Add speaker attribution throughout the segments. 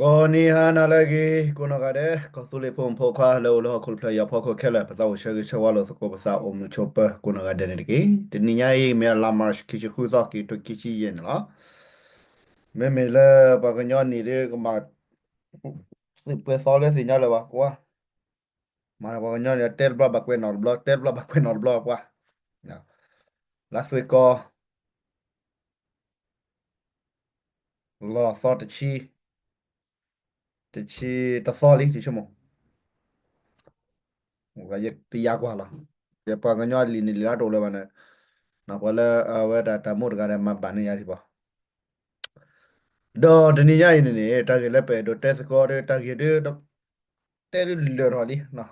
Speaker 1: ဂောနီဟာနာလကီကိုနကတဲ့ကောသူလေးဖုန်ဖောခါလောလောခုလပြရဖောခခဲလပတောရှေချဝါလောစကောပစာအုံချိုပကိုနကတဲ့နေကီတနိညာယေမေလာမာရှ်ကီချခုဇာကီတကီချီယန်လာမေမေလပကညောနီရေကမစပဆောလဲစညာလဘကွာမာပကညောနီတဲဘဘကွေနော်ဘလော့တဲဘဘကွေနော်ဘလော့ကွာနော်လာစွေကောလောသောတချီ တချီတစောလေးဒီချမောဟိုကရတရားကွာလားရပါကညောလီနီလာတော်လည်းပါနဲ့နော်ဘလဲအဝဲတာတမို့တကလည်းမပန်နေရပြီပေါ့ဒေါ်တနေရရင်နေတာကြလည်းပဲဒေါ်တက်စကောတာကြတဲ့တဲရလရဟလီနော်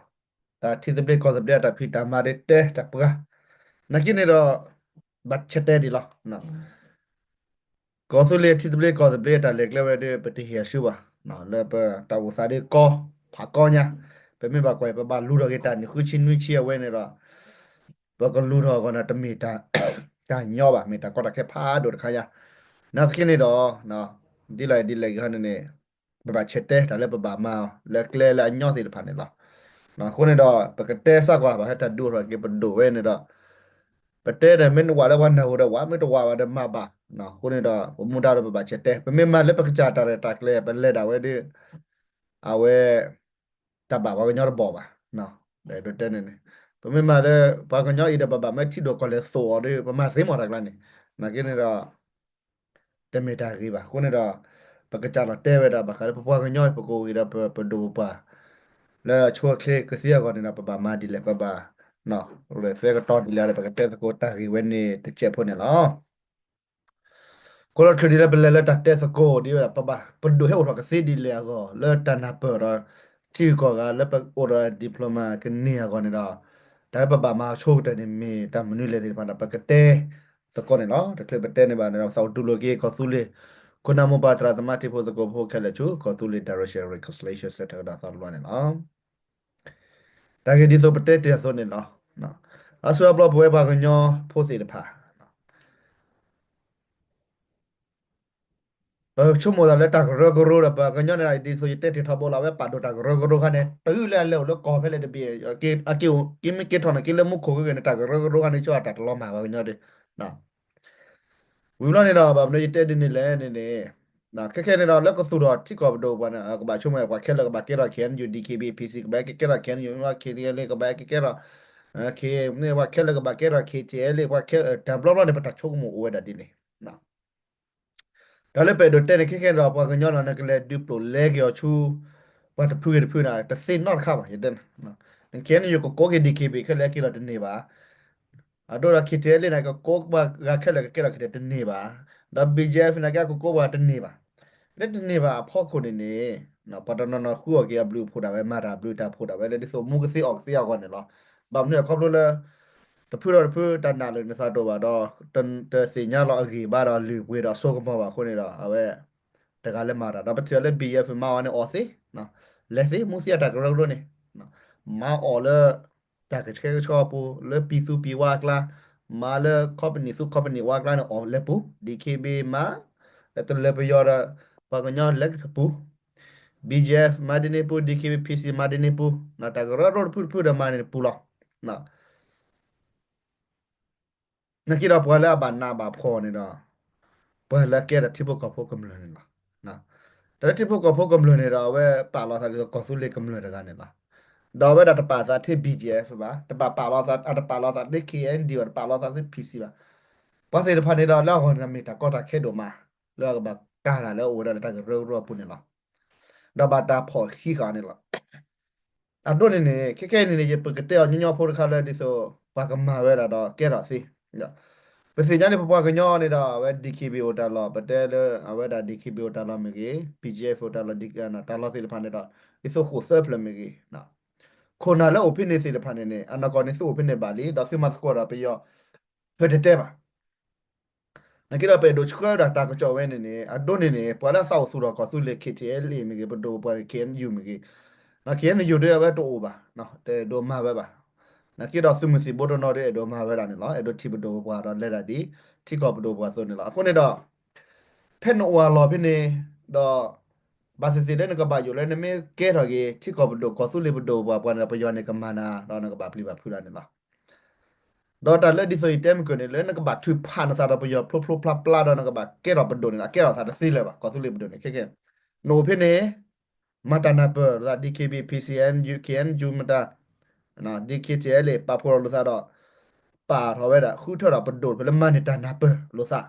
Speaker 1: ဒါတီဒဘလကောဇဘလတာဖီတာမာတဲ့တဲတပကနကိနေတော့ဘတ်ချက်တဲ့ဒီလားနော်ကောဆူလေတီဒဘလကောဇဘလတာလက်လည်းပဲပတိဟရရှုပါ နော်လေပတာဝစာဒီကောဖာကောညာပဲမေပါကွယ်ပပလူတော့ကတာနိခုချင်းနွိချီဝဲနေတော့ဘကလူတော့ကနာတမီတာတာညောပါမေတာကောတခဲဖာဒိုတခါရနာစကိနေတော့နော်ဒီလိုက်ဒီလိုက်ခဏနေပပချက်တဲ့ဒါလည်းပပမလက်ကလဲလာညောစီတဖာနေလားနော်ခုနေတော့ပကတဲဆက်ကွာဘာဟတာဒူရောကေပဒိုဝဲနေတော့ပတဲတယ်မင်းဝါရဝနာဝရဝါမင်းတော့ဝါဝဒမပါ နော်ခုနေတော့ဘမူတာတော့ပပချက်တဲ့ပမေမလက်ပကကြတာတဲ့တက်လေပလက်တာဝဲဒီအဝဲတဘာဘာညောဘောပါနော်ဒါတော့တဲ့နေနေပမေမလည်းဘာကညောဣဒပပမက်တီတော့ကလည်းဆိုတယ်ပမာသိမော်တာကလည်းနေမကိနေတော့တမေတာကြီးပါခုနေတော့ပကကြတော့တဲဝဲတာဘာခါပပွားကညောပကိုဣဒပပဒိုပါလဲချောကလေကစီယာကောနေပပမာဒီလေပပနော်လေဖေကတော့ဒီလာပကတဲ့ကိုတာကြီးဝဲနေတချက်ဖို့နေလား ကိုလထဒီရဘလလတတက်စကိုဒီရပပပဒိုဟေောကစီဒီလေကောလတနာပရတီကောကလပအော်ရဒီပလိုမာကနေကောနေတာဒါပပမှာချိုးတဲ့နေမီတမနုလေဒီပါပကတဲ့စကောနေနော်တကလပတဲ့နေပါနေတော့ဆောက်တူလိုကေကောသူလေခုနမပါတရာသမတိဖို့စကိုဖို့ခက်လက်ချူကောသူလေ direction reconciliation set တာသာလွားနေနော်ဒါကေဒီဆိုပတဲ့တဲ့ဆိုနေနော်နော်အဆွဲဘလဘွဲပါကညောဖို့စီတဖာ ဘာချုံမောလာလက်တာဂရဂရရပါကညနေလိုက်ဒီဆိုရတက်ထဘောလာပဲပါဒတာဂရဂရခနဲ့တူလဲလဲလို့ကောဖဲလေတပြေကေအကေကိမကေထောနကေလမှုခိုကေနေတာဂရဂရခနဲ့ချွာတာတလောမှာပါညတဲ့နော်ဝီလာနေတော့ဗာမနေတက်နေလဲနေနေနော်ခက်ခဲနေတော့လက်ကဆူတော့တိကောဘဒိုဘာနာကဘာချုံမဲကွာခဲလကဘာကေရခဲန်ယူ DKB PC ကဘာကေရခဲန်ယူမကေရီလေကဘာကေရကေနေဝါခဲလကဘာကေရ KTL ဝါခဲတမ်ဘလော့နဲ့ပတာချုံမှုဝဲတာဒီနေနော် ဒါလည်းပဲတော့တဲ့ခက်ခဲတော့ပါကညောနာကလေးဒူပလိုလဲကြောချူဘာတဖူးရဖူးနာတသိနော်ခါပါရတဲ့နော်နကဲနေကိုကိုကေဒီကေဘီခလဲကီလာတနေပါအတော့ခစ်တဲလေနာကကိုဘာကခက်လဲကဲလာခက်တနေပါဒါ BJF နာကကိုကိုဘာတနေပါလက်တနေပါဖောက်ခုနေနေနော်ပတနနခုောကေဘလူးဖိုတာပဲမာတာဘလူးတာဖိုတာပဲလေဒီဆိုမူကစီအောက်စီအောက်ကနေလောဘာမနေခေါပလို့လဲ တဖူတော့တဖူတနာလို့နေစားတော့ပါတော့တန်တစီညာတော့အကြီးပါတော့လူပွေတော့ဆောကမောပါခုနေတော့အဝဲတကလည်းမာတာတော့ပတိလည်း BF မာဝနဲ့အော်စီနော်လက်စီမူစီတာကရောလို့နေနော်မာအော်လေတာကချေချောပူလေပီစုပီဝါကလာမာလေကော်ပနီစုကော်ပနီဝါကလာနော်အော်လေပူ DKB မာလက်တလေပယောရာပကညောလက်ပူ BGF မာဒနေပူ DKB PC မာဒနေပူနော်တာကရောတော့ပူပူဒမာနေပူလောနော် နကိရပွာလာဘာနာဘာဖောနေတော့ပွာလာကဲတဲ့တိပကဖို့ကမလနေလားနော်တဲ့တိပကဖို့ကမလနေတော့ဝဲပါလာစားလို့ကောဆူလေကမလတဲ့ကနေလားတော့ဝဲတပါစားတိ BGF ပါတပါပါလာစားအတပါလာစား DKN ဒီဝပါလာစား PC ပါဘာစေတဖာနေတော့လောက်ဟောနမီတာကောတာခဲတော့မှာလောကဘာကာလာလောဝရတာကရောရောပုနေလားတော့ဘာတာဖော်ခိကနေလားအတော့နေနေခဲခဲနေနေပကတဲ့ညညဖော်ခါလဲဒီဆိုဘာကမာဝဲတာတော့ကဲတော့စီ ပစီညာနေပပွားကညောနေတာဝဲ DKB ဟိုတာလောပတဲလအဝဲတာ DKB ဟိုတာလောမကြီး PGF ဟိုတာလောဒီကနာတာလောစီလဖန်နေတာဒီဆိုခိုဆပ်လမကြီးနာခိုနာလော open နေစီလဖန်နေအနာကောနေဆို open နေပါလေဒါစီမတ်ကောတာပြရောဖက်တဲ့ပါနကိရပေဒိုချခွာတာတာကကြောဝဲနေနေအဒိုနေနေပွာလာဆောက်ဆူတော့ကောဆူလေခစ်တဲလီမကြီးဘဒိုပွာကန်ယူမကြီးနခင်ယူတဲ့ဘက်တော့ပါနော်တဲ့ဒိုမှာပဲပါ နကိတော့စုမစီဘောဒနော်တဲ့တော့မှာပဲတာနေလားအဲ့တော့တိဘတော့ဘွာတော့လက်တာဒီတိကောဘတော့ဘွာဆိုနေလားအခုနေတော့ဖက်နိုဝါလောဖြစ်နေတော့ဘာစစီတဲ့နကဘာယူလဲနမေကဲရကေချီကောဘဒိုကောဆူလေဘဒိုဘာပွားနပယောနေကမနာတော့နကဘာပလီဘာဖူလာနေလားတော့တလက်ဒီဆိုတမ်ကိုနေလဲနကဘာသူဖာနသာတော့ပယောဖလိုဖလိုဖလာပလာတော့နကဘာကဲရဘဒိုနေလားကဲရသာတစီလဲပါကောဆူလေဘဒိုနေခဲခဲနိုဖိနေမတနာပဒါ DKB PCN UKN ဂျူမတာ နော် DKTL ပါဖော်လို့သာတော့ပါထော်ဝဲတာခုထော်တော့ဘဒိုဘလမန်တနာပလို့သာ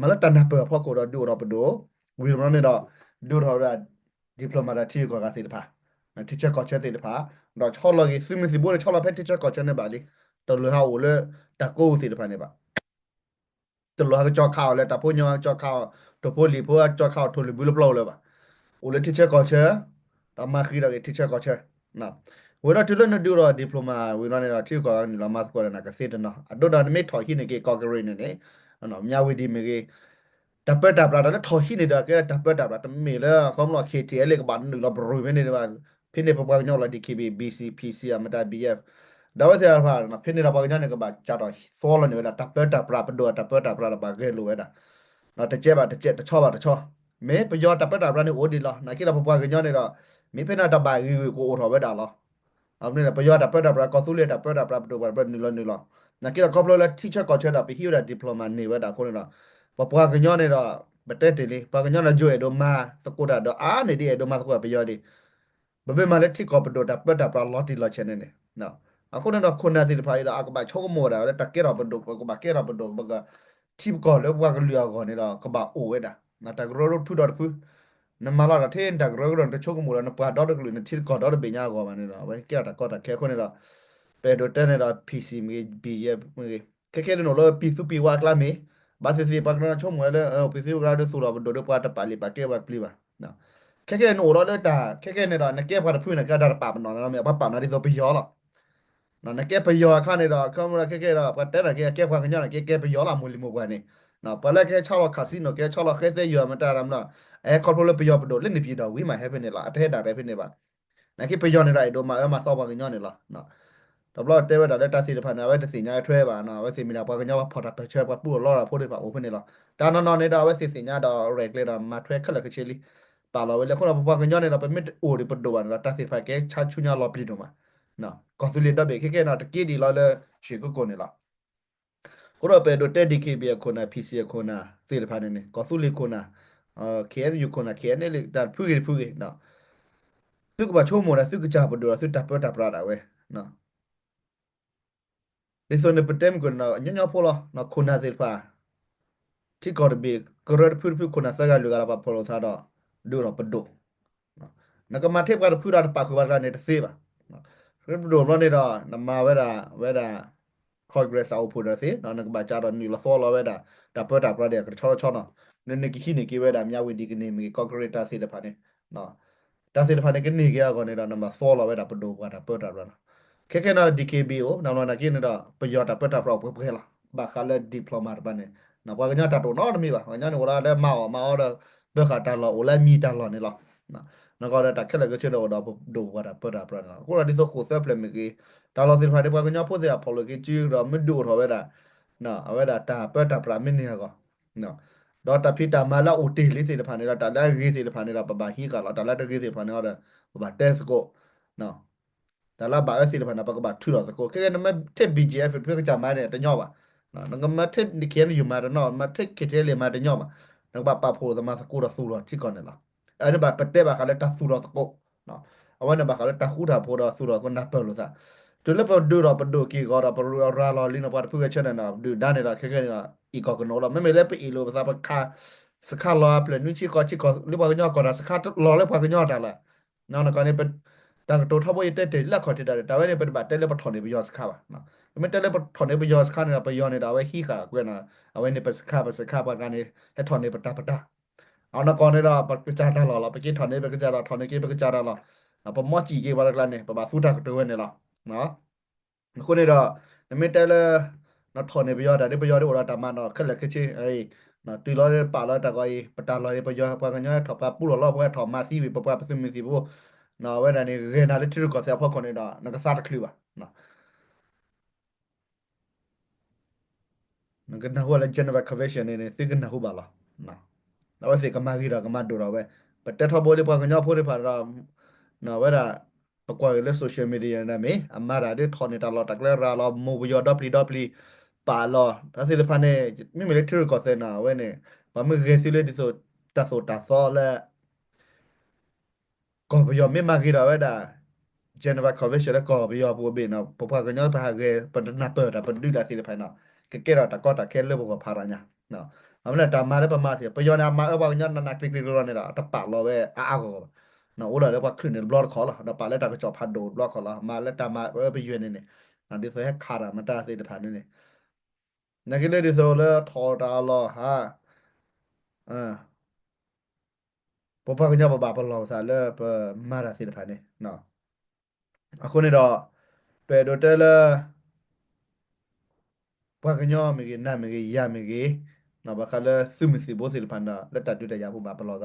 Speaker 1: မလတနာပဖော်ကိုတော့ဒူတော့ဘဒိုဝီရမနေတော့ဒူထော်ရဒီပလိုမာတာတီကိုကစီတဖာတီချာကောချက်တေတဖာတော့ချောလကြီးစမစီဘိုချောလဖက်တီချာကောချက်နေပါလီတော်လူဟာဝလေတကိုစီတဖာနေပါတလူဟာကြောက်ခေါလဲတပိုညောကြောက်ခေါတပိုလီပိုကြောက်ခေါထိုလီဘူးလပလောလဲပါဦးလေတီချာကောချက်တမခီရကေတီချာကောချက်နော် ဝေရတူလနဒူရဒီပလိုမာဝေရနေတာတီကောနီလာမတ်ကောရနာကစေတနော်အဒိုဒါနမေထော်ခိနေကေကော့ဂရိနေနေနော်မြဝီဒီမေကေတပတ်တာပလာတော့ထော်ရှိနေတာကဲတပတ်တာပလာတမေလာခေါမလို့ KTL ကဘာနူလာဘရိုဝင်းနေပါဖိနေပပညောလာ DKB BC PC အမတာ BF ဒါဝစီအဖာနဖိနေတာပညောနေကဘာကြတော့ fall နေဝတာတပတ်တာပလာပဒိုတပတ်တာပလာဘာကဲလိုဝဲတာနော်တကြက်ပါတကြက်တချောပါတချောမေပယောတပတ်တာပလာနေအိုဒီလာနာကိလာပပကညောနေတော့မေဖိနာတဘာရီကိုအိုထော်ဝဲတာလော အမနေပယောတပတ်တာပလာကောဆူလေတပတ်တာပလာပဒိုဘာဘနီလောနီလောနာကိလာကောပလိုလာ teacher ကောချက်တာပဟီရဒီပလိုမာနေဝဲတာခုနေတော့ပပကညောနေတော့ဘတက်တယ်လေပါကညောနာဂျွေဒိုမာစကုဒါတော့အာနေဒီဒိုမာစကုပယောဒီဘဘမလက်တိကောပဒိုတာပတာပလာလော်တီလော်ချနေနေနော်အခုတော့ခုနာစီတဖိုင် တော့အကဘာချိုကမောတာတကဲတော့ဘဒိုကဘာကဲတော့ဘဒိုဘကတိကောလောဘကလျောကောနေတော့ကဘာအိုဝဲတာနာတကရောထူတော့ဖူနမလာတဲ့တကရောတော့ချိုကမောတာနပါတော့ကလူနေတိကောတော့ဘေညာကောမနေတော့ဝဲကဲတာကောတာခဲခွနေတော့ပေဒိုတဲနေတော့ PC မီ B ရဲ့ခဲခဲနော်လော P2 P ဝါကလာမီ basi si pakna chom wala pisi gra de sura do do pa ta pali pa ke ba pli ba na ke ke no ro le ta ke ke ne da na ke pa da phu na ka da pa no na me pa pa na di so bi yo la na na ke pa yo kha ne da ka ma ke ke da pa ta da ke ke pa nya na ke ke pa yo la mu li mu ba ne na pa la ke cha lo kha si no ke cha lo ke se yo ma ta ram na e ko lo pa yo pa do le ni pi da we ma have ne la a the da de ne ba na ke pa yo ne da do ma ma so ba nya ne la na တဘလတဲဝတာလက်တစီတဖာနာဝဲတစီညာထွဲပါနော်ဝဲစီမီနာပွားကညောဖော်တာပချဲပွားပူလောတာဖိုးတွေပါအိုဖနေလားဒါနော်နော်နေတာဝဲစီစီညာတော့ရက်လေတာမထွဲခက်လက်ခချီလီပါလောဝဲလေခုနပွားကညောနေတာပမစ်အိုဒီပဒိုပါနော်တစီဖာကဲချာချူညာလောပလီတော့မှာနော်ကွန်ဆူလီတဘေခဲခဲနော်တကီဒီလောလေရှေကိုကိုနေလားကိုရပေဒိုတက်ဒီကေဘီခုနာ PC ခုနာသေတဖာနေနေကွန်ဆူလီခုနာ အာခဲယူခုနာခဲနေလေဒါဖူကြီးဖူကြီးနော်သူကဘာချုံမောတာသူကကြပဒိုသူတပ်ပတပ်ပရာတာဝဲနော် Lisone petem kuna nyonya polo na kuna zilpa. Ti kor bi koror pur pur kuna saga lugar apa polo thado duro pedo. Na kama tep kar pura pa ku barga ne tse ba. Rep do no ne da na ma weda weda progress au pura se na na ba cha do ni la follow weda da pa da pra de ka choro choro ne ne ki ne ki weda mya wi di ki ne mi concrete se da pa ne. No. Da se da pa ne ki ni ke ya ko ne da na ma follow weda pedo ba da pa da ra. ခဲခဲနာ DKB ကိုနောင်နာကိနေတော့ပယောတာပတာပရောဖဲလာဘာခါလက်ဒီပလိုမာဘာနေနော်ဘာကညတာတော့နော်နမီပါညနေဝလာတဲ့မောက်မောက်တော့ဘခတာလောအိုလဲမီတာလောနေလောနော်နော်ကောတာခက်လက်ကချေတော့တော့ဒိုဝါတာပတာပရနာကိုရဒီဆိုခိုဆက်ပလမီကီတာလောစင်ဖာတဲ့ဘာကညဖို့တဲ့ဖော်လို့ကီကျူတော့မဒူတော့ဝဲတာနော်အဝဲတာတာပတာပရမင်းနေကောနော် တော့တဖိတာမလာအိုတီလေးစီတဖာနေတော့တာလက်ရေးစီတဖာနေတော့ပပဟီကလောတာလက်တကြီးစီဖာနေတော့ဘာတက်စကိုနော်ဒါလာဘာစီလဖနာပကဘာထူတော့စကိုကဲနမတက် BGF ပြကကြမှာတဲ့တညောပါနော်ငမတက်ဒီကဲယူမှာတော့မတက်ကတဲ့လေမှာတညောပါနော်ဘာပဖို့သမားစကိုတော့ဆူတော့ထိကောနေလားအဲ့ဒါဘာပတဲ့ဘာကလည်းတဆူတော့စကိုနော်အဝနဘာကလည်းတခူတာဖို့တော့ဆူတော့ကိုနပ်ပလို့သာ တူလပဒူတော့ပဒူကီကောတော့ပရူရာလော်လီနပါဖုကချက်နေတာဒူဒါနေတာခဲခဲနေတာအီကောကနောလာမမေလည်းပအီလိုဘာပခါစခါလောပလနူချီကောချီကောလိဘာညောကောတာစခါလော်လည်းဘာကညောတာလားနော်နကနေပဒါကတိုထဘွေတက်တက်လက်ခေါ်တက်တာဒါပဲနေပပတ်တက်လက်ပထော်နေပြီးရောစခါပါနော်ဒါပေမဲ့တက်လက်ပထော်နေပြီးရောစခါနေတာပယောနေတာပဲဟီခါကွနာအဝဲနေပစခါပစခါပါကနေဟက်ထော်နေပတာပတာအောင်နကောနေတာပကကြတာလောလောပကိထော်နေပကကြတာထော်နေကိပကကြတာလောပမော့ချီကေပါလကလနေပပဆူတာကတိုးနေလော နော်ခုနေတော့နမတက်လက်နော်ထော်နေပြီးရောဒါဒီပြီးရောဒီဝရတာမနော်ခက်လက်ခချေအေးနော်တီလောပါလာတကောပတာလောပယောပကညထော်ပပူလောဘွဲထော်မစီဝီပပပစမစီဘူးနော်ဝဲတန်နေရေနာလေးထရကောဆရာဖောက်ခွန်နေတာငကစားတခလူပါနော်ငကနဟဝလာဂျန်နဗကဗေးရှန်နေသိကနဟူပါလားနော်တော့စေကမာဂီရာကမဒိုရာဝဲပပတ်တက်ထော်ဘောလေးပွားကညောဖို့ရဖာတော့နော်ဝဲတာ ပကွာလေ social media နာမေအမရာဒီထော်နေတာလောတကလေရာလောမိုဘယောဒပလီဒပလီပါလောဒါစီလဖာနေမိမလေးထရကောစနာဝဲနေဘာမဂေစီလေဒီဆိုတဆိုတဆောလဲကောဘယောမေမာဂီရာဝဲဒါဂျန်နဗာကောဗစ်ရှ်ရကောဘယောပိုဘေနော်ပပကညောပါဂေပဒနာပဒပဒူလာစီလဖာနော်ကကေရာတကောတာခဲလေဘောဖာရာညာနော်အမလာတမာရပမစီပယောနာမာအဘောညောနာနာကလစ်ကလစ်ရောနေတာတပါလောပဲအာအာကော နော်ဦးလာလည်းပါခရင်းဘလော့ခေါ်လာတော့ပါလက်တာကကြောဖတ်ဒိုဘလော့ခေါ်လာမာလက်တာမာပဲရွေနေနေနော်ဒီဆိုဟက်ခါရာမတာစိတဖာနေနေနဂိလေဒီဆိုလဲထော်တာလောဟာအာပပကညပပပလောစားလဲပမာရာစိတဖာနေနော်အခုနေတော့ပေဒိုတယ်လာပကညောမကြီးနာမကြီးရမကြီးနော်ဘာခလဲစုမစီဘောစီလဖန်ဒါလက်တတူတရဖို့ပါပလော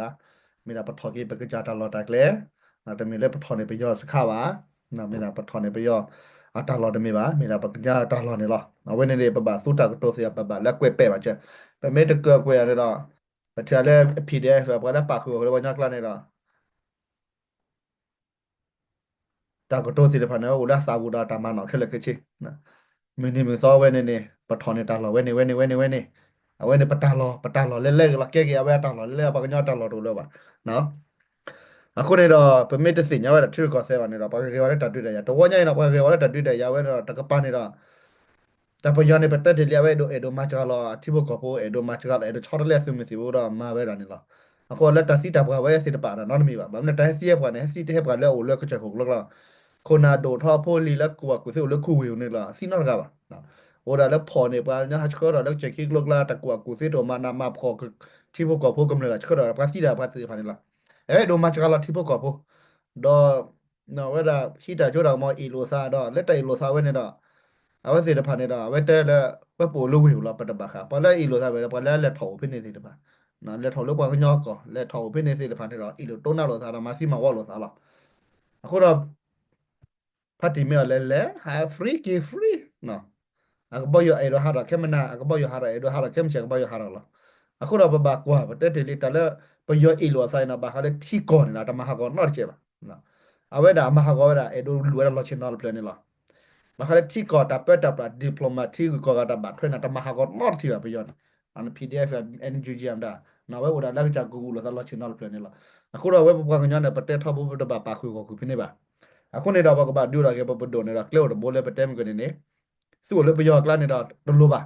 Speaker 1: သာမိနာပထောကေပကကြတာလောတက်လေနော်တမီလဲပထောနေပယောစခပါနော်မိနာပထောနေပယောအတာလောတမီပါမိနာပကကြတာလောနေလောနော်ဝင်းနေပပသုတာကတိုစီပပလက်ကွဲပဲ့ပါချက်ပမေတကွဲကွဲရတော့ပထလဲ PDF ဘာလဲပါခုဟိုဘာညကလာနေတော့တာကတိုစီလဖန်နော်ဦးလာစာဘူးတာတမနော်ခက်လက်ခချေနော်မင်းနေမစောဝဲနေနေပထောနေတာလောဝဲနေဝဲနေဝဲနေဝဲနေ အဝဲနေပတာလောပတာလောလဲလဲကလကဲကဲအဝဲတာလောလဲပကညတာလောတို့လောပါနော်အခုနေတော့ပမစ်တစညဝဲတာထရကောဆဲပါနေတော့ပကကေဝါလက်တတွေ့တယ်ရတော့ဝညိုင်တော့ပကကေဝါလက်တတွေ့တယ်ရဝဲတော့တကပနေတော့တပယောနေပတက်တယ်လျဝဲတို့အေဒိုမချကလောတိဘကပိုအေဒိုမချကလောအေဒိုချော်တယ်လက်စုမစီဘူးတော့မာပဲတာနေလောအခုလက်တစီတဘဝဲစီတပါတော့နော်မီပါဘာမနဲ့တစီရပွားနေစီတဲ့ဘကလဲအိုလက်ခချက်ခုလောက်လောက်ခိုနာဒိုထောဖိုလီလက်ကူကူစီလက်ကူဝေနေလားစီနော်ကပါနော် ora la phone pa nya ha chkora la che ki lok la ta kwa ku se do ma na ma pho thi bo ko pho kam la chkora pa si da pa ti pa ni la e do ma chkala thi bo ko pho do no we da hi da jo da mo i lo sa do let tai lo sa we ne do a we se da pa ne do we te le we po lo we la pa da ba kha pa la i lo sa we pa la le tho phi ne se da pa na le tho lo pa nyo ko le tho phi ne se da pa ne do i lo to na lo sa da ma si ma wa lo sa la အခုတော့ဖတ်တီမြေလဲလဲ have free give free နော် akaboyo ai ro hara kemna akaboyo hara ai ro hara kemche akaboyo hara la akura ba ba kwa ba te te li tala ba yo i lo sai na ba hale thi ko na ta ma ha ko not che ba na awe da ma ha ko da ai do lu ra lo chin na plan ni la ba hale thi ko ta pe ta pra diploma thi ko ga ta ba thwe na ta ma ha ko not thi ba ba yo an pdf ngg am da na we da la ja google la lo chin na plan ni la akura we ba ga nya na pa te tho bu ba pa khu ko ku phi ni ba အခုနေတော့ဘကဘာဒူရာကေပပဒိုနေတာကလောဘိုလေပတဲမကနေနေ စုလေပယောကလာနေတော့ဒလိုပါ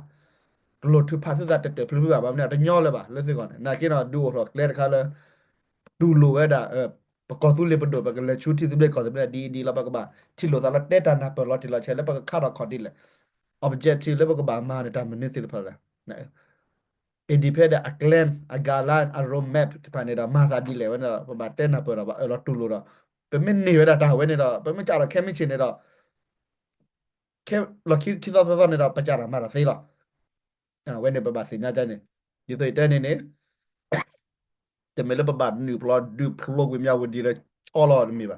Speaker 1: ဒလိုသူဖာစစတက်တက်ဖလူပါဘာမနဲ့တညောလဲပါလက်စကောနာကိနော်ဒူတော့ကလဲတခါလဲဒူလိုဝဲတာပကောစုလေပဒိုဘကလေချူတီဒီဘကောဒီဒီဒီလာဘကဘာတီလိုသာလတက်တာနာပလော်တီလာချဲလဲဘကခါတော့ခေါ်တီလဲ objective လဲဘကဘာမာနေတာမနစ်တီလဖလာနဲ independent a clan a galan a roadmap တပနေတာမာသာဒီလေဝဲတော့ဘာတက်နာပေါ်တော့ဘာအဲ့တော့တူလို့တော့ပမင်းနေဝဲတာတာဝဲနေတော့ပမင်းကြတော့ခဲမချင်နေတော့ ခဲလခိခိသာသာနေတော့ပကြတာမှာဖေးလားအဲဝဲနေပပစညာကြနေဒီစိတ်တဲ့နေနေတမလပပနူပလော့ဒူပလော့ဝမြဝဒီရချောလောမီပါ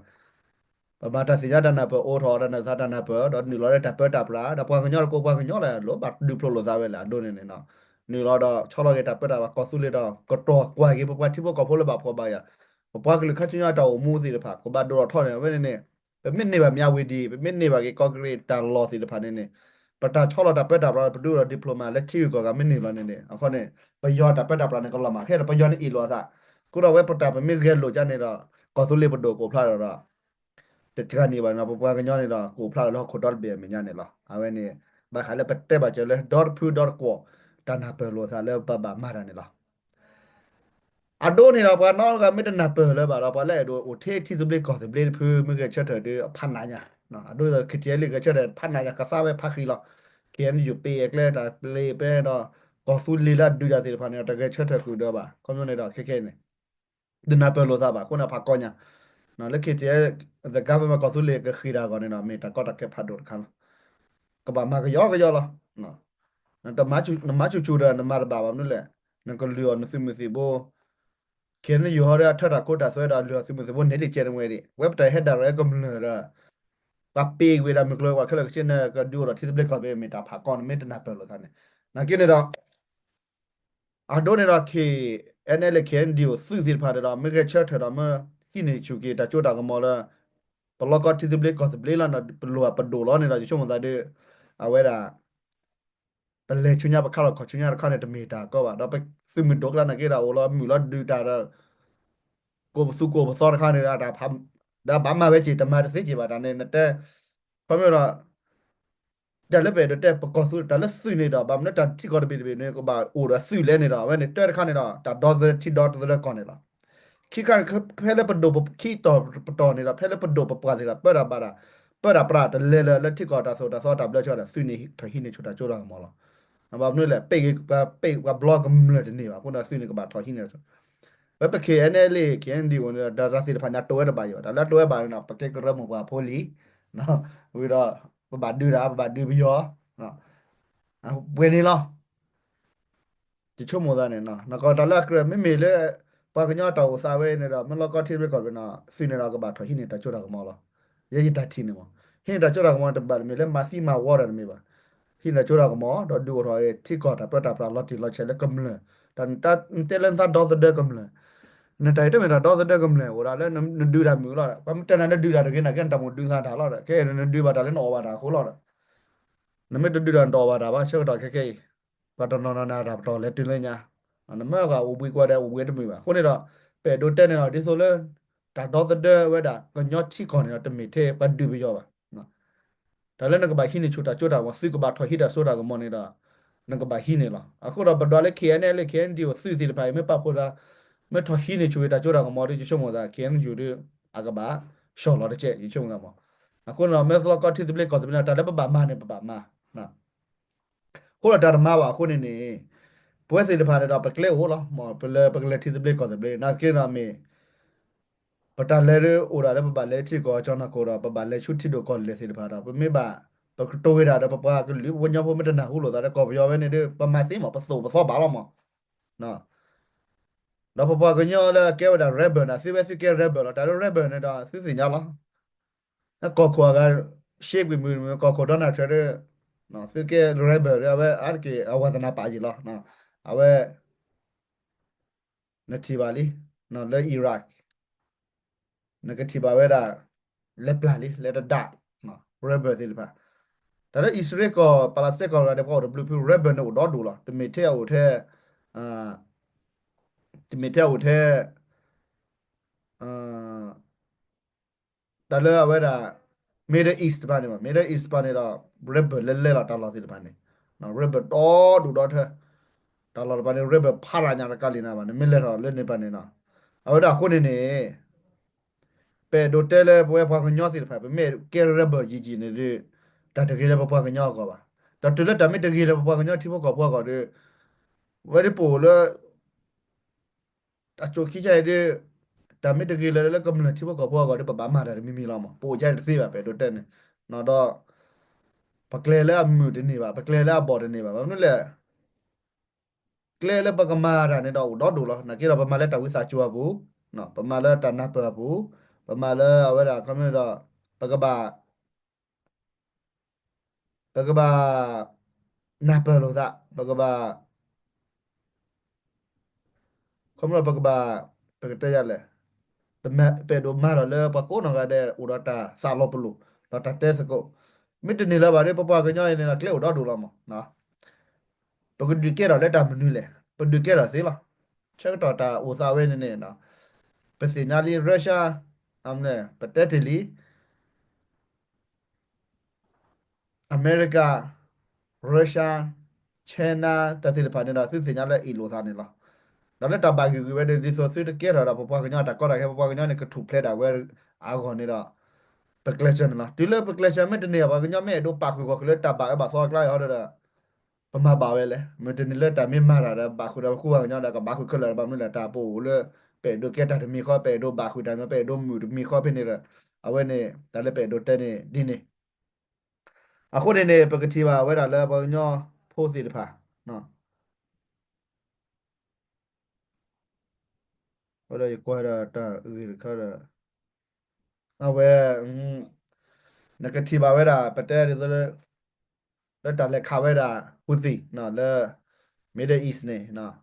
Speaker 1: ပပတာစညာတနာပအိုထော်ရနာသာတနာပတော့နူလောတဲ့တပတာပလာတပွားကညောကိုပွားကညောလာလောဘဒူပလော့လောသားပဲလားဒိုနေနေနော်နူလောတော့ချောလောကတပတာပါကောဆုလေတော့ကတော့ကွာကေပပတိဘကဖိုလပါဖောပါရပပွားကလခချညာတော့မူစီတဖာကဘဒိုထော်နေဝဲနေနေ ပမစ်နေပါမြဝေဒီပမစ်နေပါကေကော့ဂရိတာလောစီတဖာနေနေပတာချောလတာပက်တာဘရာပဒူရဒီပလိုမာလက်တီကောကမင်းနေပါနေနေအခုနေပယောတာပက်တာဘရာနေကလမာခဲပယောနေအီလောစာကိုတော့ဝဲပတာပမစ်ခဲလိုကြနေတော့ကောဆုလေးပဒိုကိုဖလာတော့တချကနေပါနော်ပပွားကညောနေတော့ကိုဖလာတော့ခိုတော့ဘေမညာနေလားအဝဲနေဘာခါလဲပတက်ပါကျလဲ dot pu dot ko တနာပလောစာလဲပပမာရနေလား အဒိုနေတော့ဘာနောကမစ်တနာပလဲပါတော့ဘာလဲတို့ဟိုထေတီစပလစ်ကောစပလစ်ဖူမကချက်တဲ့ဖန်နာညာနော်အဒိုခတီလေးကချက်တဲ့ဖန်နာညာကစားပဲဖခိလောကန်ယူပေကလဲတာပလေပဲတော့ကောဖူလီလာဒူရစီဖန်နာတကယ်ချက်တဲ့ကူတော့ပါကွန်မြူနေတော့ခက်ခဲနေဒနာပလောစားပါခုနဖကောညာနော်လက်ခတီ the government ကောဖူလေးကခီရာကောနေနော်မေတာကောတကဖတ်တော့ခါကဘာမကယောကယောလားနော်တမချူနမချူချူရနမရဘာဘာနုလဲနကလျောနစီမစီဘော ken yo hora thara ko ta so da lu simu se bo ne li che de we web ta header re ko mne ra pa pe we da mi klo wa khala chen na ka du ro thi ble ko be mi ta pha kon me ta na pe lo ta ne na ken ne da a do ne da ke NL KND ကိုစုစီဖာတော့မကချက်ထတော့မဟိနေချူကေတာချိုတာကမောလာပလောကတိဒဘလေကောစဘလေလာနပလောပဒိုလောနေတာချုံမသားတဲ့အဝဲ တာပလေချွညာပခါတော့ခချွညာခါနဲ့တမီတာကောပါတော့ပစုမဒုကလာနကေတာဝလာမြူလာဒူတာတော့ကိုစုကိုပစောခါနေတာဒါဖမ်ဒါဘာမှပဲချီတမတ်သိချီပါဒါနဲ့တဲ့ဖမ်းရတော့ဒါလည်းပဲတဲ့ပကောစုဒါလည်းဆွနေတော့ဘာမနဲ့တာတိကောတပိတပိနေကိုပါအိုရဆွလဲနေတာပဲနဲ့တဲ့ခါနေတော့ဒါဒေါ်ဇ်တီဒေါ်တဲ့ကောနေလားခိကဖဲလေပဒိုခိတော်ပတော်နေတာဖဲလေပဒိုပပွားနေတာပရပါရာပရပရာတလဲလဲလက်တိကောတာဆိုတာသောတာဘလက်ချောတာဆွနေထဟိနေချူတာချိုးတာမောလားအ ဘာမလို့လဲပိတ်ကပိတ်ကဘလော့ကမလို့နေပါခုနဆွနေကပါထဟိနေဆိုဝက်ပကေအန်အလေးကန်ဒီဝန်ဒါဒါစီဖာနာတော့ရပါရောဒါလက်တော့ပါနော်ပကေကရမဘာဖိုလီနော်ဝီတော့ဘာဒူရာဘာဒူဘီယောနော်ဝင်းနေလောဒီချုံမောသားနေနော်နကောတလကရမေမေလေပါကညတောစာဝဲနေတော့မလကတိရကောပဲနော်ဆွနေတော့ကပါထဟိနေတာချိုတာကမောလားရေကြီးတတ်တီနေမောဟိနေတာချိုတာကမောတပါမေလေမစီမာဝါရနေမေပါ ဟိနေချိုတာကမောတော့ဒူရောရဲ့တိကောတာပတာပလာတိလောချဲလေကမလတန်တတဲလန်သာဒေါ်ဒကမလနတိုင်တမေတော့တဲ့ကမလဲဟိုဒါလည်းနဒူတာမျိုးလာဘာမတန်တဲ့ဒူတာတကယ်နကန်တမဒူစားတာလာကဲနဒူပါတာလည်းနော်ပါတာခိုးလာနမဒူတာတော့ပါတာပါရှော့တော့ခက်ခဲဘာတော့နော်နာတာတော့လည်းတင်းလဲညာနမကဝဘွေကွာတဲ့ဝဘွေတမီပါခုနေတော့ပဲဒိုတက်နေတော့ဒီဆိုလဲဒါတော့တဲ့ဝဲတာကညော့ချီခေါ်နေတော့တမီထဲပတ်ဒူပြီးရောပါနော် ဒါလည်းငကဘာခိနေချူတာချူတာဝစီကဘာထွဟိတာဆိုတာကမောနေတာငကဘာခိနေလားအခုတော့ဘဒွားလေ KNL လေ KND ကိုစီစီတပိုင်မပပိုတာမထဟိနေချွေတာကြတာကမော်ဒီချုံမောတာ KN ယူရအကဘာရှော်လာတဲ့ချက်ချုံကမောအခုတော့မဲစလကတိတပလက်ကောတပလက်တာလည်းပပမနဲ့ပပမနော်ကိုရတာမပါခုနေနေပွဲစီတဖာတော့ပကလက်ဟိုလားမောပလက်ပကလက်တိတပလက်ကောတပလက်နာကေနာမေ ပတာလဲရအိုရာလည်းပပလက်တိကောချောနာကိုတော့ပပလက်ရှုတိတော့ကောလက်စီတဖာတော့ပမေပါပကတိုဝေတာတော့ပပကလူဝညဖို့မတနာဟုလို့ဒါကောပြောပဲနေတယ်ပမသိမပစိုးပစောပါတော့မောနော်တော့ပပကညောလာကဲဝဒါ rebel နာစီဘစီကဲ rebel လာဒါတော့ rebel နေတာစီစီညာလားအကောခွာက shape ဝီမူကောခွာတော့နာထရနော်စီကဲ rebel ရပဲအာကေအဝဒနာပါကြီးလားနော်အဝဲနတိပါလီနော်လဲ Iraq နဂ တိပါဝဲဒါလက်ပလာလီလက်ဒါနော် rebel ဒီပါဒါလည်း Israel က Palestine ကလည်းပေါ့ WP rebel နဲ့တော့ဒူလားတမီထဲဟိုထဲအာဒီမီတဲ့ဟိုတဲ့အာဒါလည်းဝဲတာ Middle East ဘာနေမှာ Middle East ဘာနေတော့ Rebel လဲလဲလာတာလာစီဘာနေနော် Rebel တော့ဒူတော့တဲ့တာလာဘာနေ Rebel ဖာရာညာကလီနာဘာနေမလဲတော့လဲနေပါနေနော်အဝဒါခုနေနေ ပေဒိုတဲလေဘွဲဖွားကညောစီဖာပဲမဲကဲ Rebel ကြီးကြီးနေတဲ့ဒါတကယ်လည်းဖွားကညောကောပါဒါတူလက်တမတကယ်လည်းဖွားကညောတိဖို့ကောဖွားကောတဲ့ဝဲဒီပိုလေအချိုခိကြတဲ့ဒါမတကယ်လည်းလည်း community ဘကဘောကတဲ့ပပမာတယ်မိမိလာမပိုကြတဲ့စေပါပဲတော့တဲ့နော်တော့ပကလေလည်းအမှုတနေပါပကလေလည်းပေါ်တနေပါဘာလို့လဲကလေလည်းပကမာတာနေတော့တော့ဒူလားနကေတော့ပမာလည်းတဝိစာချူဘူးနော်ပမာလည်းတနာပဘူး ပမာလည်းအဝဲတာကမတော့ပကဘာပကဘာနာပလို့သာပကဘာခမရပကဘာပကတဲ့ရလဲပမပေဒိုမာရလဲပကိုနဂတဲ့ဥရတာစာလောပလူလတာတဲစကိုမိတနေလာပါလေပပကညောနေလာကလေတော့ဒူလာမနော်ပကဒူကေရလက်တာမနူလေပဒူကေရစေလားချက်တော့တာဥစာဝဲနေနေနော်ပစီညာလီရုရှား အမလဲပတက်တလီအမေရိကရုရှားချိနာတတိဖာနေတာစစ်စညာလဲအီလိုသားနေလားဒါနဲ့တဘာဂီဝဲဒီဆိုစစ်ကဲရတာပပကညာတကောရခဲပပကညာနဲ့ကထုဖလက်တာဝဲအာခေါနေတော့ပကလက်ချန်နော်ဒီလေပကလက်ချန်မဲ့တနေပါကညာမဲ့တို့ပါခွေကလက်တဘာဘာဆောကလာရတာပမပါဝဲလေမတနေလက်တမေမာတာဘာ ခွေတော့ခုကညာတာကဘာခွေခလာဘာမလဲတာပို့လေပေဒိုကက်တာတမီခေါ်ပေဒိုဘာခွေတမ်းပေဒိုမူမီခေါ်ဖိနေရအဝဲနေဒါလည်းပေဒိုတဲနေဒီနေအခုနေပကတိပါဝဲတာလဲဘောညောဖိုးစီတဖာနော်ဟိုလေကွာတာတာဥရခါတာအဝဲနဂတိပါဝဲတာပတဲရဆိုလက်တာလက်ခါဝဲတာဟူသီနော်လဲ Middle East နေနော်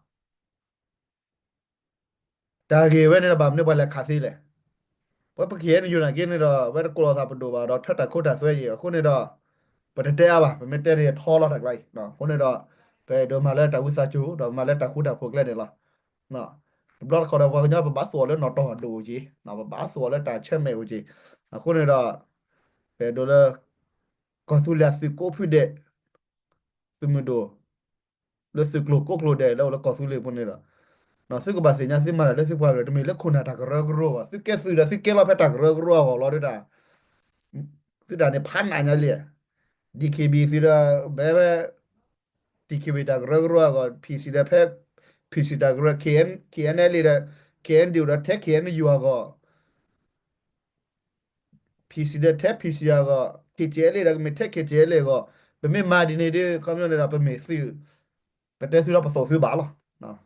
Speaker 1: တာဂေဝဲနေဘာမနေပါလက်ခါစီလေဘာပကေနေယူနာကေနေတော့ဘယ်ကောသာပဒိုဘာတော့ထက်တာခုတာဆွဲရခုနေတော့ပတတဲပါမတဲရထောလာတက်လိုက်နော်ခုနေတော့ဘယ်တော့မှလည်းတဝိစာချူတော့မှလည်းတခုတာဖုတ်လက်နေလားနော်ဘလော့ခေါ်တော့ဘာညဘာဆိုလဲနော်တော့ဒိုကြီးနော်ဘာဆိုလဲတာချက်မဲဦးကြီးအခုနေတော့ဘယ်တော့လဲ ကောဆူလာစီကိုဖူတဲ့သူမတို့ le ciclo coclo de lo lo cosu le pone la no se ko ba se nya se ma le se pa le me le khona ta gro gro ba se ke su da se ke la pa ta gro gro ba lo de da se da ne phan na nya le DKB စီ da be be DKB da gro gro ga PC da phe PC da gro KN KNL လေ da KN ဒီ da tech KN ယူ ga PC da tech PC ga KTL လေ da me tech KTL လေ ga ပမေမာဒီနေဒီကွန်မြူနေတာပမေစီပတဲစီတော့ပစောစီပါလားနော်ပစောစီပါလားစီမီဝဒအိုလစရောဘီခေါ်လပပူတော့လော်တာအစရောဘူးနေရတလောပါမောနော်ပတဲစီထနေတာပါလားအခုနေ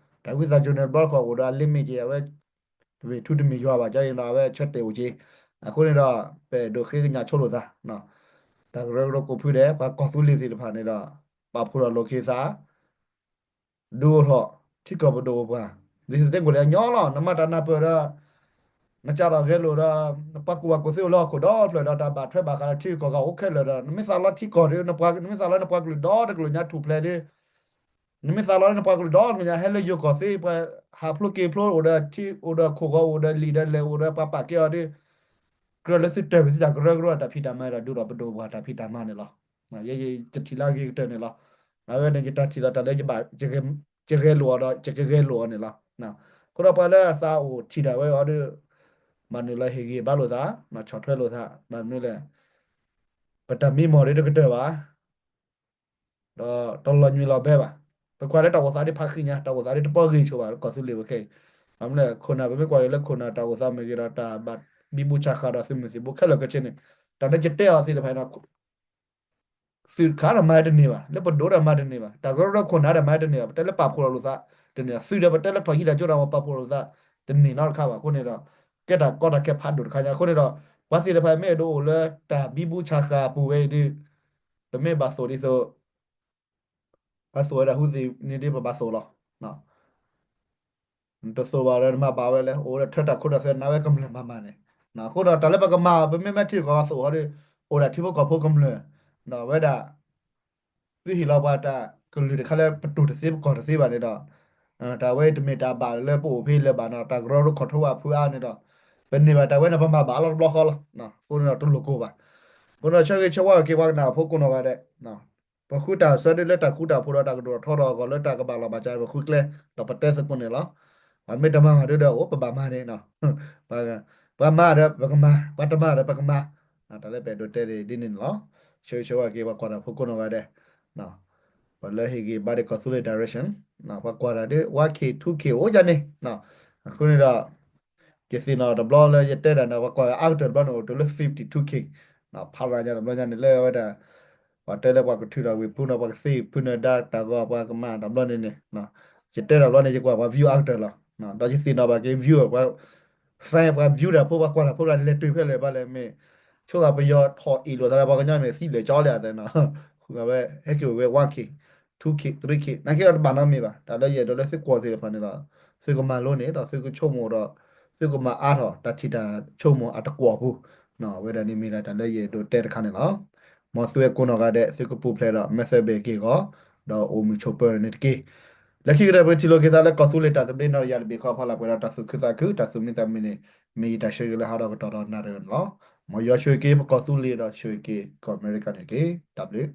Speaker 1: ခိုတူလက်ပပမက်တီတို့ကလည်းဆိုစစ်တဲ့တဘခိုဘတူလက်ပတော်လည်းနေတကေနော်ခုနတော့ဒါဝိဇာဂျူနယ်ဘောခေါ်ကိုဒါလစ်မီကြီးပဲဒီဝေထုတမီရွာပါကြရင်တော့ပဲချက်တေဦးကြီးအခုနေတော့ပဲဒိုခေညာချို့လို့သားနော်ဒါရရကိုဖူးတယ်ဘာကောဖူလီစီတဖာနေတော့ပါဖူရလိုခေစာဒူတော့တိကဘဒိုဘာဒီစတဲ့ကိုလည်းညောလောနမတနာပရနကြတော့ခဲလို့တော့ပကူဝကိုစီလောကိုတော့ဖလတော့တာဘာထွက်ပါကတိကောကโอเคလို့တော့နမစလာတိကောရနပွားနမစလာနပွားကလို့တော့တကလို့ညထူပလေဒီနမစလာနပွားကလို့တော့ညဟဲလို့ယကိုစီပဟာဖလိုကေဖလိုအိုဒါတိအိုဒါခိုကောအိုဒါလီဒါလေအိုဒါပပကေအော်ဒီကရလက်စစ်တယ် စစ်ကြကရကရတာဖီတာမဲတာဒူတော့ပတိုဘာတာဖီတာမနေလားရေရေချတီလာကြီးတဲ့နေလားအဲ့ဒါနဲ့ကြတာချီလာတလည်းကြပါကြကကြကလောတော့ကြကကလောနေလားနော်ကိုတော့ပါလဲအစာဟိုချီတာပဲအော်ဒီမနလဟေကြီးဘာလို့သာမချော်ထွက်လို့သာမနလေပတမီမော်ရတဲ့ကတော့ပါတော့တော်လညူလာပဲပါပကွာတဲ့တော်စားတဲ့ဖခင်ညာတော် စားတဲ့ပေါ်ကြီးချိုပါကောစုလေးပဲခဲအမလဲခုနာပဲကွာရလဲခုနာတော်စားမေကြတာဘတ်ဘီဘူချခါရာစမစီဘုခလကချင်းတတဲ့ကြတဲ့အစီတဲ့ဖိုင်နာစီခါရမိုက်တဲ့နေပါလက်ပဒိုရမိုက်တဲ့နေပါတာဂရောခုနာရမိုက်တဲ့နေပါတဲလက်ပါဖိုလို့စားတဲ့နေစီတဲ့တဲလက်ဖကြီးတာကြောတာပါဖိုလို့စားတဲ့နေနောက်ခါပါခုနေတော့ကဲတာကောတာကဲဖတ်တို့ခါညာခုနေတော့ဝါစီတဖိုင်မဲတို့လဲတာဘီဘူချခါပူဝဲဒီတမဲဘာဆိုဒီဆို ဘာဆိုရဟူစီနေဒီဘာဆိုလောနော်တဆိုပါရမပါဝဲလဲအိုရထက်တာခုတဆဲနာဝဲကမလမမနဲ့နော်ခုတော့တလည်းပကမာဘမဲမတိကောဆိုဟောဒီအိုရတိဘကဖို့ကမလနော်ဝဲတာဒီဟီလာဘာတာကလူတခါလဲပတူတစေကောတစေပါနေတော့အဲဒါဝဲတမီတာပါလဲပို့ဖေးလဲပါနော်တာဂရောခထောဝဖူအားနေတော့ဘယ်နေပါတာဝဲနပမာဘာလောဘလောခေါ်နော်ခုနော်တူလိုကိုပါခုနော်ချက်ချဝါကေပါနာဖို့ကုနော်ကတဲ့နော် ပခုတာဆွဲတဲ့လက်တာခုတာဖိုတာကတော့ထောတော့ကလက်တာကပါလာပါကြဘခုကလဲတော့ပတဲစကုနေလားအမေတမငါတို့တော့ပပမနေနော်ဘာကဘာမရပကမပတမရပကမနော်တလည်းပဲတို့တဲ့ဒီနေနော်ချွေချဝါကေပါကွာဖို့ကုနော်ကတဲ့နော်ဘလဟေကေဘာတဲ့ consulate direction နော်ဘာကွာတဲ့ 1k 2k ဟိုကြနေနော်အခုနေတော့ casino the block လဲရတဲ့တာနော်ကွာ out the block တော့လဲ 52k နော်ဖာရာကြတယ်ဘလောကြနေလဲဝဲတာ ဘာတဲလဲဘာကထူတာဝေဖုနာဘာစီဖုနာဒါတာကောဘာကမန် the block နေနေနော်ရတဲ့တာ block နေကွာဘာ view out တယ်လားနော်တော့ casino ဘာ game view ဘာ fan ဘာ view တာပို့ဘာကွာပို့လာလဲတွေ့ဖက်လဲဘာလဲမေချို့ကဘယောထော်အီလိုစားဘာကညမေစီလေကြောလေတယ်နော်ခုကပဲဟဲ့ကျော်ပဲ 1k 2k 3k နိုင်ကြတော့ဘာနာမေပါဒါလည်းရတော့လဲစစ်ကွာစီဖန်နေတာစစ်ကမန်လို့နေတော့စစ်ကချုံမို့တော့သူကမအားတော့တတိတာချုံမအတကွာဘူးနော်ဝေဒနီမီလာတလည်းရတော့တဲ့တခါနေလား မဆွဲကုနောကတဲ့စကပူဖလဲတော့မက်ဆေဘေကေကောတော့အိုမီချိုပနေတကေလက်ခိရဘတီလိုကေစားလက်ကောဆူလက်တာတဲ့နော်ရလဘေခေါဖလာပွေတာတဆုခစခုတဆုမီတမီနေမီတရှိရလဟာတော့တော်တော်နာရနော်မရရွှေကေကောဆူလေတော့ရွှေကေကောအမေရိကန်ကေ W